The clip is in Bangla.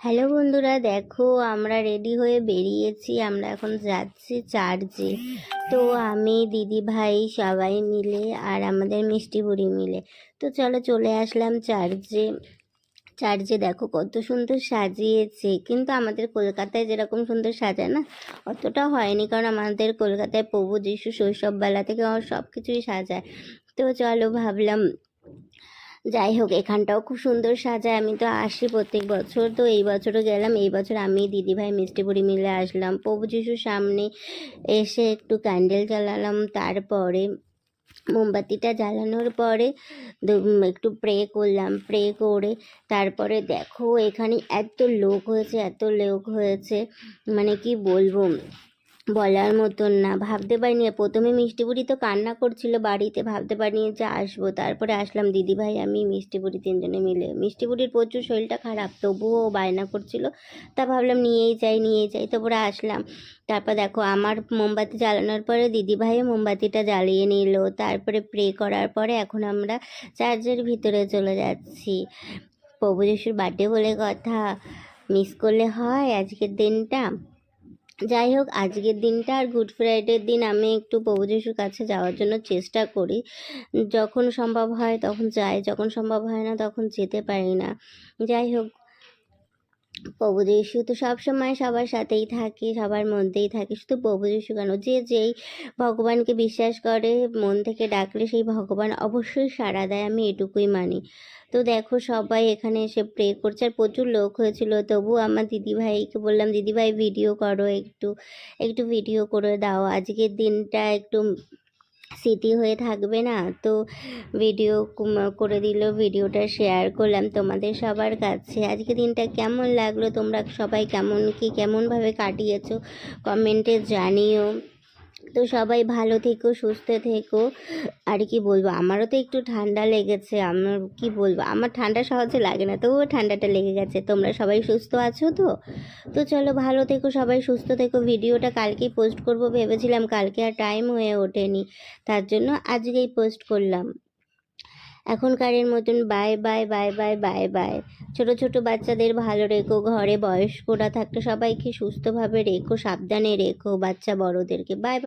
হ্যালো বন্ধুরা, দেখো আমরা রেডি হয়ে বেরিয়েছি, আমরা এখন যাচ্ছি চার্চে। তো আমি, দিদি ভাই সবাই মিলে আর আমাদের মিষ্টি বুড়ি মিলে। তো চলো চলে আসলাম চার্চে। চার্চে দেখো কত সুন্দর সাজিয়েছে, কিন্তু আমাদের কলকাতায় যেরকম সুন্দর সাজায় না, অতটা হয়নি, কারণ আমাদের কলকাতায় প্রভু যিশু শৈশববেলা থেকে সব কিছুই সাজায়। তো চলো ভাবলাম যাই হোক, এখানটাও খুব সুন্দর সাজায়। আমি তো আসি প্রত্যেক বছর। তো এই বছরও গেলাম, এই বছর আমি দিদিভাই মিষ্টি বুড়ি মিলে আসলাম। প্রভু যিশুর সামনে এসে একটু ক্যান্ডেল জ্বালালাম। তারপরে মোমবাতিটা জ্বালানোর পরে একটু প্রে করলাম। প্রে করে তারপরে দেখো, এখানে এত লোক হয়েছে, এত লোক হয়েছে। মানে কি বলব? বলার মতন না। ভাবতে পারিনি। প্রথমে মিষ্টি বুড়ি তো কান্না করছিল বাড়িতে। ভাবতে পারিনি যে আসব। তারপরে আসলাম দিদি ভাই আমি মিষ্টি বুড়ি তিনজনে মিলে। মিষ্টি বুড়ির প্রচুর শরীরটা খারাপ, তবুও বায়না করছিল। তা ভাবলাম, নিয়েই যাই নিয়েই যাই। তারপরে আসলাম। তারপর দেখো, আমার মোমবাতি জ্বালানোর পরে দিদি ভাইও মোমবাতিটা জ্বালিয়ে নিল। তারপরে প্রে করার পরে এখন আমরা চার্চের ভিতরে চলে যাচ্ছি। প্রভু যিশুর বার্থডে বলে কথা। মিস করলে হয় আজকের দিনটা? যাই হোক, আজকের দিনটা আর গুড ফ্রাইডের দিন আমি একটু প্রভু যিশুর কাছে যাওয়ার জন্য চেষ্টা করি। যখন সম্ভব হয় তখন যাই, যখন সম্ভব হয় না তখন যেতে পারি না। যাই হোক প্রভু যিশু তো সবসময় সবার সাথেই থাকে, সবার মধ্যেই থাকে। শুধু প্রভু যিশু কেন? যে যেই ভগবানকে বিশ্বাস করে, মন থেকে ডাকলে সেই ভগবান অবশ্যই সাড়া দেয়, আমি এটুকুই মানি। তো দেখো, সবাই এখানে এসে প্রে করছে। আর প্রচুর লোক হয়েছিল। তবু আমার দিদিভাইকে বললাম, দিদিভাই ভিডিও করো একটু। একটু ভিডিও করে দাও। আজকের দিনটা একটু স্মৃতি হয়ে থাকবে না। তো ভিডিও করে দিল ভিডিওটা শেয়ার করলাম তোমাদের সবার কাছে। আজকে দিনটা কেমন লাগল? তোমরা সবাই কেমন, কি কেমনভাবে কাটিয়েছো? কমেন্টে জানিও। তো সবাই ভালো থেকো, সুস্থ থেকো। আর কি বলব, আমারও তো একটু ঠান্ডা লেগেছে আমার কি বলব, আমার ঠান্ডা সহজে লাগে না, তবুও ঠান্ডাটা লেগে গেছে। তোমরা সবাই সুস্থ আছো তো? তো চলো ভালো থেকো, সবাই সুস্থ থেকো। ভিডিওটা কালকেই পোস্ট করব, ভেবেছিলাম কালকে আর টাইম হয়ে ওঠেনি, তার জন্য আজকেই পোস্ট করলাম। এখনকারের মতন bye bye bye bye bye bye ছোট ছোট বাচ্চাদের ভালো রেখো, ঘরে বয়স্করা থাকলে সবাইকে সুস্থভাবে রেখো, সাবধানে রেখো বাচ্চা বড়োদেরকে। বাই